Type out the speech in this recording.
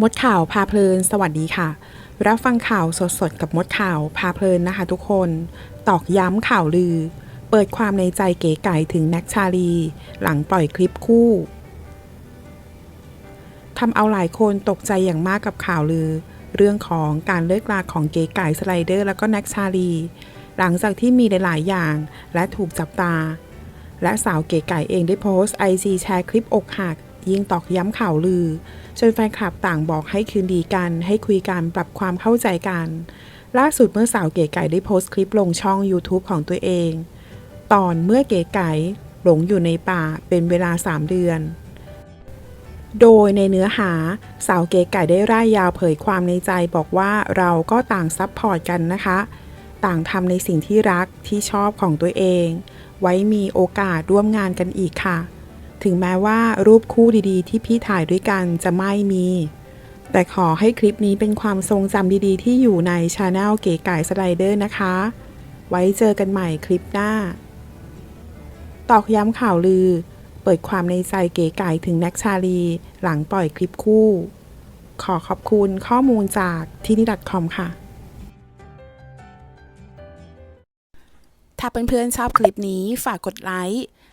มดข่าวพาเพลิน สวัสดีค่ะ รับฟังข่าวสดๆ กับมดข่าวพาเพลินนะคะทุกคน ตอกย้ำข่าวลือ เปิดความในใจเก๋ไก่ถึงแน็กชาลี หลังปล่อยคลิปคู่ทำเอาหลายคนตกใจอย่างมากกับข่าวลือ เรื่องของการเลิกลาของเก๋ไก่สไลเดอร์ แล้วก็แน็กชาลี หลังจากที่มีหลายๆ อย่างและถูกจับตา และสาวเก๋ไก่เองได้โพสต์ไอจีแชร์คลิปอกหัก ยิ่งตอกย้ำข่าวลือ จนแฟนคลับต่างบอกให้คืนดีกัน ให้คุยกันปรับความเข้าใจกัน ล่าสุดเมื่อสาวเก๋ไก่ได้โพสต์คลิปลงช่อง YouTube ของตัวเอง ตอนเมื่อเก๋ไก่หลงอยู่ในป่าเป็นเวลา 3 เดือน โดยในเนื้อหาสาวเก๋ไก่ได้ร่ายยาวเผยความในใจบอกว่าเราก็ต่างซับพอร์ตกันนะคะ ต่างทำในสิ่งที่รักที่ชอบของตัวเอง ไว้มีโอกาสร่วมงานกันอีกค่ะ ถึงแม้ว่ารูปคู่ดีๆ ที่พี่ถ่ายด้วยกันจะไม่มี แต่ขอให้คลิปนี้เป็นความทรงจำดีๆ ที่อยู่ในชาแนลเก๋ไก่สไลเดอร์นะคะ ไว้เจอกันใหม่คลิปหน้า ตอกย้ำข่าวลือ เปิดความในใจเก๋ไก่ถึงแน็กชาลี หลังปล่อยคลิปคู่ ขอขอบคุณข้อมูลจากที่นี่ .com ค่ะถ้าเพื่อนๆชอบคลิปนี้ฝากกดไลค์